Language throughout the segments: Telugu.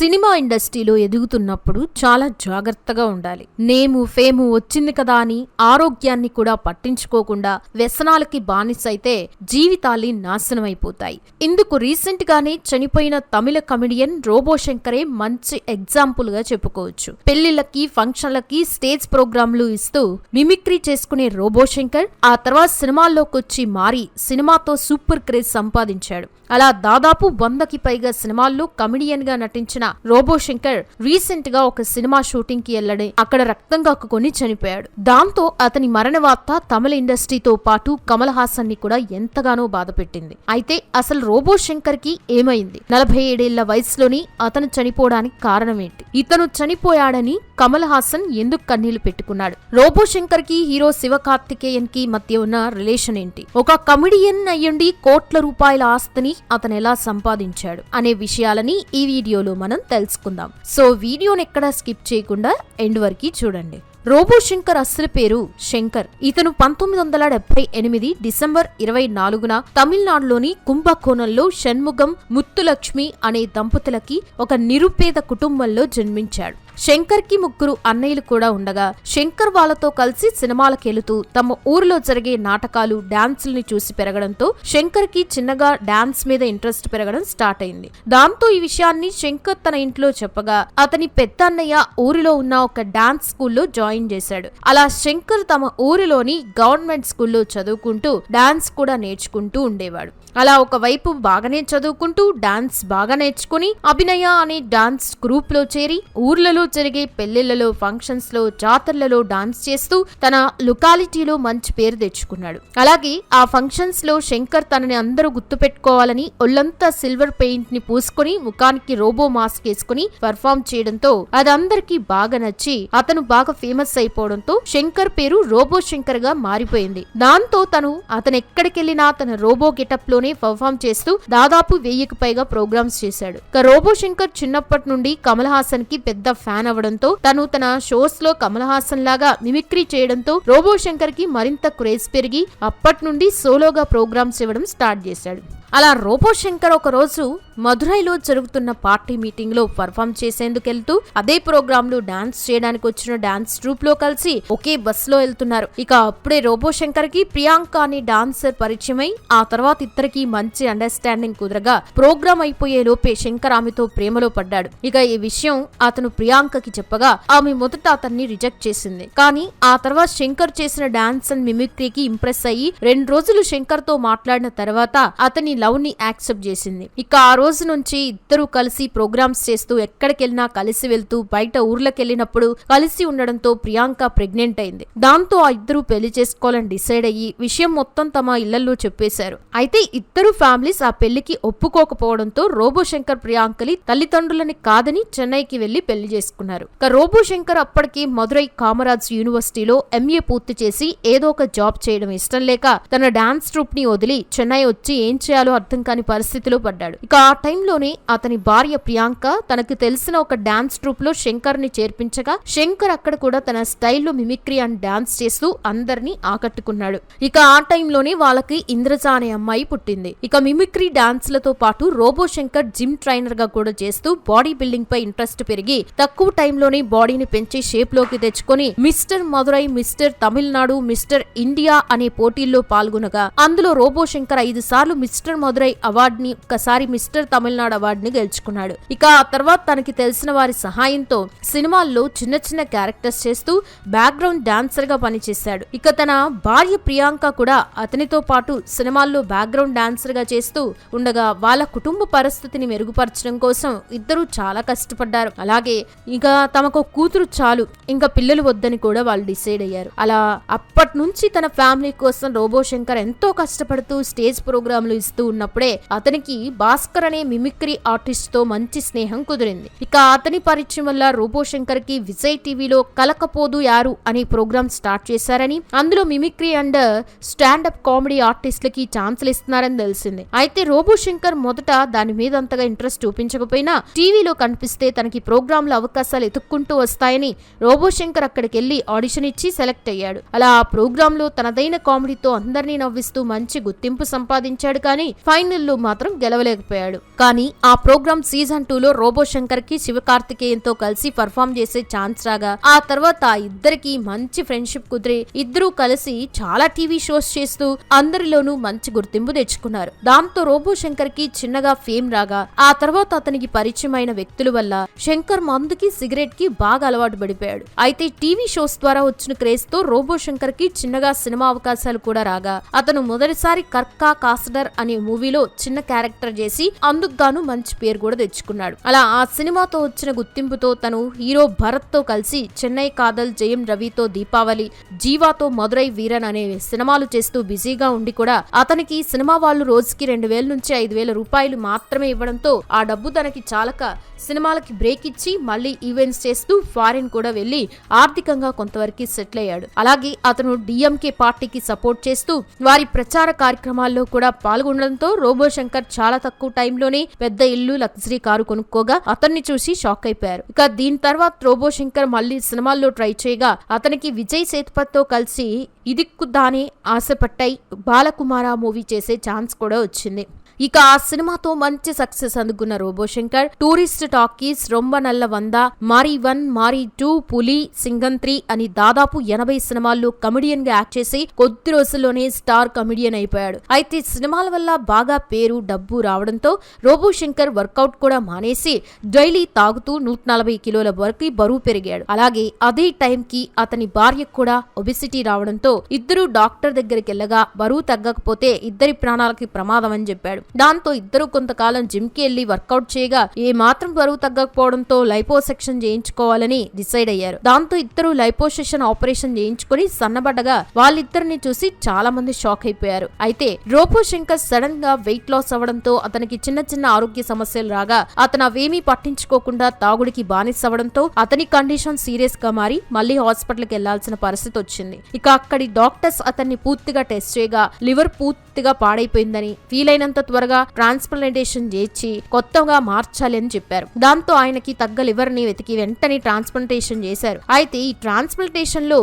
సినిమా ఇండస్ట్రీలో ఎదుగుతున్నప్పుడు చాలా జాగ్రత్తగా ఉండాలి. నేము ఫేము వచ్చింది కదా అని ఆరోగ్యాన్ని కూడా పట్టించుకోకుండా వ్యసనాలకి బానిసైతే జీవితాలు నాశనం అయిపోతాయి ఇందుకు రీసెంట్ గానే చనిపోయిన తమిళ కమెడియన్ రోబో శంకరే మంచి ఎగ్జాంపుల్గా చెప్పుకోవచ్చు. పెళ్ళిళ్ళకి ఫంక్షన్లకి స్టేజ్ ప్రోగ్రాంలు ఇస్తూ మిమిక్రీ చేసుకునే రోబో శంకర్ ఆ తర్వాత సినిమాల్లోకి వచ్చి మారి సినిమాతో సూపర్ క్రేజ్ సంపాదించాడు. అలా దాదాపు వందకి పైగా సినిమాల్లో కమెడియన్గా నటించిన రోబో శంకర్ రీసెంట్గా ఒక సినిమా షూటింగ్కి వెళ్ళడి అక్కడ రక్తం కక్కుకొని చనిపోయాడు. దాంతో అతని మరణ వార్త తమిళ ఇండస్ట్రీతో పాటు కమల్ హాసన్ని కూడా ఎంతగానో బాధపెట్టింది అయితే అసలు రోబో శంకర్కి ఏమైంది? నలభై ఏడేళ్ళ వయసులోని అతను చనిపోవడానికి కారణం ఏంటి? ఇతను చనిపోయాడని కమల్ హాసన్ ఎందుకు కన్నీళ్ళు పెట్టుకున్నాడు? రోబో శంకర్కి హీరో శివకార్తికేయన్కి మధ్య ఉన్న రిలేషన్ ఏంటి? ఒక కమెడియన్ అయ్యుండి కోట్ల రూపాయల ఆస్తిని అతను ఎలా సంపాదించాడు? అనే విషయాలని ఈ వీడియోలో మనం తెలుసుకుందాం. సో వీడియోని ఎక్కడా స్కిప్ చేయకుండా ఎండ్ వరకు చూడండి. రోబో శంకర్ అసలు పేరు శంకర్. ఇతను పంతొమ్మిది వందల డెబ్బై ఎనిమిది డిసెంబర్ ఇరవై నాలుగున తమిళనాడులోని కుంభకోణంలో షణ్ముగం ముత్తులక్ష్మి అనే దంపతులకి ఒక నిరుపేద కుటుంబంలో జన్మించాడు. శంకర్కి ముగ్గురు అన్నయ్యలు కూడా ఉండగా శంకర్ వాళ్ళతో కలిసి సినిమాలకెళుతూ తమ ఊరిలో జరిగే నాటకాలు డాన్సుల్ని చూసి పెరగడంతో శంకర్కి చిన్నగా డాన్స్ మీద ఇంట్రెస్ట్ పెరగడం స్టార్ట్ అయింది. దాంతో ఈ విషయాన్ని శంకర్ తన ఇంట్లో చెప్పగా అతని పెద్ద అన్నయ్య ఊరిలో ఉన్న ఒక డాన్స్ స్కూల్లో జాయిన్ చేశాడు. అలా శంకర్ తమ ఊరిలోని గవర్నమెంట్ స్కూల్లో చదువుకుంటూ డాన్స్ కూడా నేర్చుకుంటూ ఉండేవాడు. అలా ఒకవైపు బాగానే చదువుకుంటూ డాన్స్ బాగా నేర్చుకుని అభినయ అనే డాన్స్ గ్రూప్లో చేరి ఊర్లలో జరిగే పెళ్ళిళ్ళలో ఫంక్షన్స్లో జాతరలలో డాన్స్ చేస్తూ తన లొకాలిటీలో మంచి పేరు తెచ్చుకున్నాడు. అలాగే ఆ ఫంక్షన్స్లో శంకర్ తనని అందరూ గుర్తుపెట్టుకోవాలని ఒళ్ళంతా సిల్వర్ పెయింట్ని పూసుకొని ముఖానికి రోబో మాస్క్ వేసుకుని పర్ఫామ్ చేయడంతో అది బాగా నచ్చి అతను బాగా ఫేమస్ అయిపోవడంతో శంకర్ పేరు రోబో శంకర్గా మారిపోయింది. దాంతో తను అతను ఎక్కడికెళ్ళినా తన రోబో గెటప్లోనే పర్ఫామ్ చేస్తూ దాదాపు వెయ్యికి పైగా ప్రోగ్రామ్స్ చేశాడు. ఇక రోబో శంకర్ చిన్నప్పటి నుండి కమల్ హాసన్కి పెద్ద ఫ్యాన్ అవడంతో తను తన షోస్లో కమల్ హాసన్ లాగా మిమిక్రీ చేయడంతో రోబో శంకర్కి మరింత క్రేజ్ పెరిగి అప్పటి నుండి సోలోగా ప్రోగ్రామ్స్ ఇవ్వడం స్టార్ట్ చేశాడు. అలా రోబో శంకర్ ఒక రోజు మధురైలో జరుగుతున్న పార్టీ మీటింగ్లో పర్ఫామ్ చేసేందుకు వెళ్తూ అదే ప్రోగ్రామ్లో డాన్స్ చేయడానికి వచ్చిన డాన్స్ ట్రూప్లో కలిసి ఒకే బస్లో వెళ్తున్నారు. ఇక అప్పుడే రోబో శంకర్కి ప్రియాంక అనే డాన్సర్ పరిచయమై ఆ తర్వాత ఇద్దరికి మంచి అండర్స్టాండింగ్ కుదరగా ప్రోగ్రామ్ అయిపోయే లోపే శంకర్ ఆమెతో ప్రేమలో పడ్డాడు. ఇక ఈ విషయం అతను ప్రియాంకకి చెప్పగా ఆమె మొదట అతన్ని రిజెక్ట్ చేసింది. కానీ ఆ తర్వాత శంకర్ చేసిన డాన్స్ అండ్ మిమిక్రీకి ఇంప్రెస్ అయ్యి రెండు రోజులు శంకర్తో మాట్లాడిన తర్వాత అతని లవ్ని యాక్సెప్ట్ చేసింది. ఇక ఆ రోజు నుంచి ఇద్దరు కలిసి ప్రోగ్రామ్స్ చేస్తూ ఎక్కడికెళ్ళినా కలిసి వెళ్తూ బయట ఊర్లకెళ్ళినప్పుడు కలిసి ఉండడంతో ప్రియాంక ప్రెగ్నెంట్ అయింది. దాంతో ఆ ఇద్దరు పెళ్ళి చేసుకోవాలని డిసైడ్ అయ్యి విషయం మొత్తం తమ ఇళ్ళలో చెప్పేశారు. అయితే ఇద్దరు ఫ్యామిలీస్ ఆ పెళ్ళికి ఒప్పుకోకపోవడంతో రోబో శంకర్ ప్రియాంకలి తల్లిదండ్రులని కాదని చెన్నైకి వెళ్ళి పెళ్ళి చేసుకున్నారు. ఇక రోబో శంకర్ అప్పటికి మదురై కామరాజ్ యూనివర్సిటీలో ఎంఏ పూర్తి చేసి ఏదో ఒక జాబ్ చేయడం ఇష్టం లేక తన డాన్స్ ట్రూప్ని వదిలి చెన్నై వచ్చి ఏం చేయాలో అర్థం కాని పరిస్థితిలో పడ్డాడు. ఇక ఆ టైంలోనే అతని భార్య ప్రియాంక తనకు తెలిసిన ఒక డాన్స్ ట్రూప్లో శంకర్ని చేర్పించగా శంకర్ అక్కడ కూడా తన స్టైల్లో మిమిక్రీ అండ్ డాన్స్ చేస్తూ అందరినీ ఆకట్టుకున్నాడు. ఇక ఆ టైంలోనే వాళ్ళకి ఇంద్రజ అనే అమ్మాయి పుట్టింది. ఇక మిమిక్రీ డాన్స్లతో పాటు రోబో శంకర్ జిమ్ ట్రైనర్గా కూడా చేస్తూ బాడీ బిల్డింగ్ పై ఇంట్రెస్ట్ పెరిగి తక్కువ టైంలోనే బాడీని పెంచి షేప్లోకి తెచ్చుకొని mister Madurai mister Tamil Nadu mister India అనే పోటీల్లో పాల్గొనగా అందులో రోబో శంకర్ ఐదు సార్లు మిస్టర్ మదురై అవార్డుని ఒక్కసారి మిస్టర్ తమిళనాడు అవార్డుని గెలుచుకున్నాడు. ఇక ఆ తర్వాత తనకి తెలిసిన వారి సహాయంతో సినిమాల్లో చిన్న చిన్న క్యారెక్టర్స్ చేస్తూ బ్యాక్గ్రౌండ్ డాన్సర్గా పనిచేశాడు. ఇక తన భార్య ప్రియాంక కూడా అతనితో పాటు సినిమాల్లో బ్యాక్గ్రౌండ్ డాన్సర్గా చేస్తూ ఉండగా వాళ్ళ కుటుంబ పరిస్థితిని మెరుగుపరచడం కోసం ఇద్దరు చాలా కష్టపడ్డారు. అలాగే ఇక తమకు కూతురు చాలు ఇంకా పిల్లలు వద్దని కూడా వాళ్ళు డిసైడ్ అయ్యారు. అలా అప్పటి నుంచి తన ఫ్యామిలీ కోసం రోబో శంకర్ ఎంతో కష్టపడుతూ స్టేజ్ ప్రోగ్రాంలు ఇస్తూ ఉన్నప్పుడే అతనికి భాస్కర్ అనే మిమిక్రీ ఆర్టిస్ట్తో మంచి స్నేహం కుదిరింది. ఇక అతని పరిచయం వల్ల రోబో శంకర్కి విజయ్ టీవీలో కలకపోదు యారు అనే ప్రోగ్రామ్ స్టార్ట్ చేశారని అందులో మిమిక్రీ అండ్ స్టాండప్ కామెడీ ఆర్టిస్టులకి ఛాన్సులు ఇస్తున్నారని తెలిసింది. అయితే రోబో శంకర్ మొదట దాని మీద అంతగా ఇంట్రెస్ట్ చూపించకపోయినా టీవీలో కనిపిస్తే తనకి ప్రోగ్రాంల అవకాశాలు ఎతుక్కుంటూ వస్తాయని రోబో శంకర్ అక్కడికి వెళ్ళి ఆడిషన్ ఇచ్చి సెలెక్ట్ అయ్యాడు. అలా ఆ ప్రోగ్రామ్లో తనదైన కామెడీతో అందరినీ నవ్విస్తూ మంచి గుర్తింపు సంపాదించాడు కానీ ఫైనల్లో మాత్రం గెలవలేకపోయాడు. కానీ ఆ ప్రోగ్రామ్ సీజన్ టూ లో రోబో శంకర్కి శివకార్తికేయంతో కలిసి పర్ఫామ్ చేసే ఛాన్స్ రాగా ఆ తర్వాత ఆ ఇద్దరికి మంచి ఫ్రెండ్షిప్ కుదిరి ఇద్దరూ కలిసి చాలా టీవీ షోస్ చేస్తూ అందరిలోనూ మంచి గుర్తింపు తెచ్చుకున్నారు. దాంతో రోబో శంకర్కి చిన్నగా ఫేమ్ రాగా ఆ తర్వాత అతనికి పరిచయమైన వ్యక్తుల వల్ల శంకర్ మందుకి సిగరెట్కి బాగా అలవాటు పడిపోయాడు. అయితే టీవీ షోస్ ద్వారా వచ్చిన క్రేజ్తో రోబో శంకర్కి చిన్నగా సినిమా అవకాశాలు కూడా రాగా అతను మొదటిసారి కర్కా కాసడర్ అనే మూవీలో చిన్న క్యారెక్టర్ చేసి అందుకు గాను మంచి పేరు కూడా తెచ్చుకున్నాడు. అలా ఆ సినిమాతో వచ్చిన గుర్తింపుతో తను హీరో భరత్తో కలిసి చెన్నై కాదల్ జయం రవితో దీపావళి జీవాతో మధురై వీరన్ అనే సినిమాలు చేస్తూ బిజీగా ఉండి కూడా అతనికి సినిమా వాళ్ళు రోజుకి రెండు వేల నుంచి ఐదు వేల రూపాయలు మాత్రమే ఇవ్వడంతో ఆ డబ్బు తనకి చాలక సినిమాలకి బ్రేక్ ఇచ్చి మళ్ళీ ఈవెంట్స్ చేస్తూ ఫారిన్ కూడా వెళ్ళి ఆర్థికంగా కొంతవరకు సెటిల్ అయ్యాడు. అలాగే అతను డిఎంకే పార్టీకి సపోర్ట్ చేస్తూ వారి ప్రచార కార్యక్రమాల్లో కూడా పాల్గొనడంతో రోబో శంకర్ చాలా తక్కువ టైంలోనే పెద్ద ఇల్లు లగ్జరీ కారు కొనుక్కోగా అతన్ని చూసి షాక్ అయిపోయారు. ఇక దీని తర్వాత రోబో శంకర్ మళ్ళీ సినిమాల్లో ట్రై చేయగా అతనికి విజయ్ సేతుపతితో కలిసి ఇదిక్కు దానే ఆశపట్టాయి బాలకుమార మూవీ చేసే ఛాన్స్ కూడా వచ్చింది. ఇక ఆ సినిమాతో మంచి సక్సెస్ అందుకున్న రోబో శంకర్ టూరిస్ట్ టాకీస్ రొంబ నల్ల వంద మారీ వన్ మారీ టూ పులి సింగం త్రీ అని దాదాపు ఎనభై సినిమాల్లో కమెడియన్గా యాక్ట్ చేసి కొద్ది రోజుల్లోనే స్టార్ కమెడియన్ అయిపోయాడు. అయితే సినిమాల వల్ల బాగా పేరు డబ్బు రావడంతో రోబో శంకర్ వర్కౌట్ కూడా మానేసి డైలీ తాగుతూ నూట నలభై కిలోల వరకు బరువు పెరిగాడు. అలాగే అదే టైంకి అతని భార్యకు కూడా ఒబిసిటీ రావడంతో ఇద్దరు డాక్టర్ దగ్గరికి వెళ్ళగా బరువు తగ్గకపోతే ఇద్దరి ప్రాణాలకి ప్రమాదం అని చెప్పాడు. దాంతో ఇద్దరు కొంతకాలం జిమ్కి వెళ్ళి వర్కౌట్ చేయగా ఏ మాత్రం బరువు తగ్గకపోవడంతో లైపోసెక్షన్ చేయించుకోవాలని డిసైడ్ అయ్యారు. దాంతో ఇద్దరు లైపోసెక్షన్ ఆపరేషన్ చేయించుకుని సన్నబడ్డగా వాళ్ళిద్దరిని చూసి చాలా మంది షాక్ అయిపోయారు. అయితే రోపో శంకర్ సడన్గా వెయిట్ లాస్ అవ్వడంతో అతనికి చిన్న చిన్న ఆరోగ్య సమస్యలు రాగా అతను అవేమీ పట్టించుకోకుండా తాగుడికి బానిస అతని కండిషన్ సీరియస్గా మారి మళ్ళీ హాస్పిటల్కి వెళ్ళాల్సిన పరిస్థితి వచ్చింది. ఇక అక్కడి డాక్టర్స్ అతన్ని పూర్తిగా టెస్ట్ చేయగా లివర్ పూర్తిగా పాడైపోయిందని ఫీల్ అయినంత త్వరగా ట్రాన్స్ప్లాంటేషన్ చేసి కొత్తగా మార్చాలి అని చెప్పారు. దాంతో ఆయనకి తగ్గ లివర్ని వెతికి వెంటనే ట్రాన్స్ప్లాంటేషన్ చేశారు. అయితే ఈ ట్రాన్స్ప్లాంటేషన్లో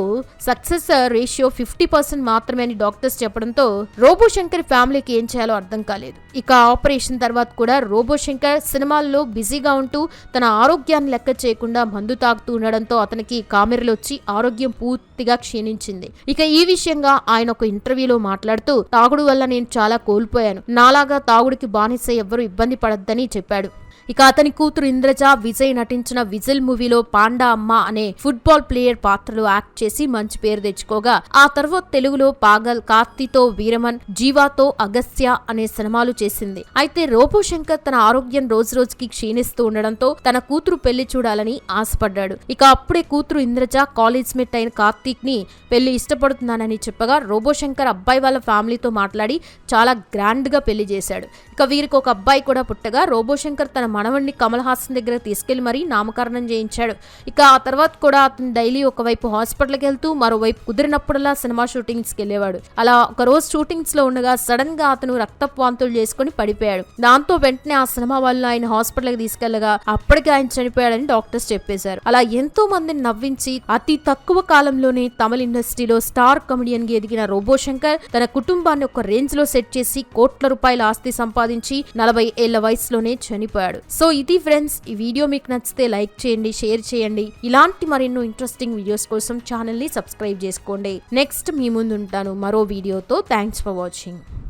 సక్సెస్ రేషియో ఫిఫ్టీ పర్సెంట్ మాత్రమే అని డాక్టర్స్ చెప్పడంతో రోబో శంకర్ ఫ్యామిలీకి ఏం చేయాలో అర్థం కాలేదు. ఇక ఆపరేషన్ తర్వాత కూడా రోబో శంకర్ సినిమాల్లో బిజీగా ఉంటూ తన ఆరోగ్యాన్ని లెక్క చేయకుండా మందు తాగుతూ ఉండడంతో అతనికి కామెరలు వచ్చి ఆరోగ్యం పూర్తిగా క్షీణించింది. ఇక ఈ విషయంగా ఆయన ఒక ఇంటర్వ్యూలో మాట్లాడుతూ తాగుడు వల్ల నేను చాలా కోల్పోయాను. నాలాగా తాగుడికి బానిస ఎవ్వరూ ఇబ్బంది పడద్దని చెప్పాడు. ఇక అతని కూతురు ఇంద్రజ విజయ్ నటించిన విజిల్ మూవీలో పాండా అమ్మ అనే ఫుట్బాల్ ప్లేయర్ పాత్రలో యాక్ట్ చేసి మంచి పేరు తెచ్చుకోగా ఆ తర్వాత తెలుగులో పాగల్ కార్తీతో వీరమన్ జీవాతో అగస్త్య అనే సినిమాలు చేసింది. అయితే రోబో శంకర్ తన ఆరోగ్యం రోజు రోజుకి క్షీణిస్తూ ఉండడంతో తన కూతురు పెళ్ళి చూడాలని ఆశపడ్డాడు. ఇక అప్పుడే కూతురు ఇంద్రజ కాలేజ్ మేట్ అయిన కార్తీక్ని పెళ్ళి ఇష్టపడుతున్నానని చెప్పగా రోబో శంకర్ అబ్బాయి వాళ్ళ ఫ్యామిలీతో మాట్లాడి చాలా గ్రాండ్గా పెళ్ళి చేశాడు. ఇక వీరికి ఒక అబ్బాయి కూడా పుట్టగా రోబో శంకర్ తన మనవణ్ణి కమల్ హాసన్ దగ్గర తీసుకెళ్ళి మరీ నామకరణం చేయించాడు. ఇక ఆ తర్వాత కూడా అతను డైలీ ఒకవైపు హాస్పిటల్కి వెళ్తూ మరోవైపు కుదిరినప్పుడల్లా సినిమా షూటింగ్స్కి వెళ్ళేవాడు. అలా ఒక రోజు షూటింగ్స్లో ఉండగా సడన్గా అతను రక్తపు వాంతులు చేసుకుని పడిపోయాడు. దాంతో వెంటనే ఆ సినిమా వాళ్ళు ఆయన హాస్పిటల్కి తీసుకెళ్ళగా అప్పటికే ఆయన చనిపోయాడని డాక్టర్స్ చెప్పేశారు. అలా ఎంతో మందిని నవ్వించి అతి తక్కువ కాలంలోనే తమిళ ఇండస్ట్రీలో స్టార్ కమెడియన్గా ఎదిగిన రోబో శంకర్ తన కుటుంబాన్ని ఒక రేంజ్లో సెట్ చేసి కోట్ల రూపాయల ఆస్తి సంపాదించి నలభై ఏళ్ళ వయసులోనే చనిపోయాడు. సో ఇది ఫ్రెండ్స్ ఈ వీడియో మీకు నచ్చితే లైక్ చేయండి షేర్ చేయండి. ఇలాంటి మరెన్నో ఇంట్రెస్టింగ్ వీడియోస్ కోసం ఛానల్ని సబ్స్క్రైబ్ చేసుకోండి. నెక్స్ట్ మీ ముందు ఉంటాను మరో వీడియోతో. Thanks for watching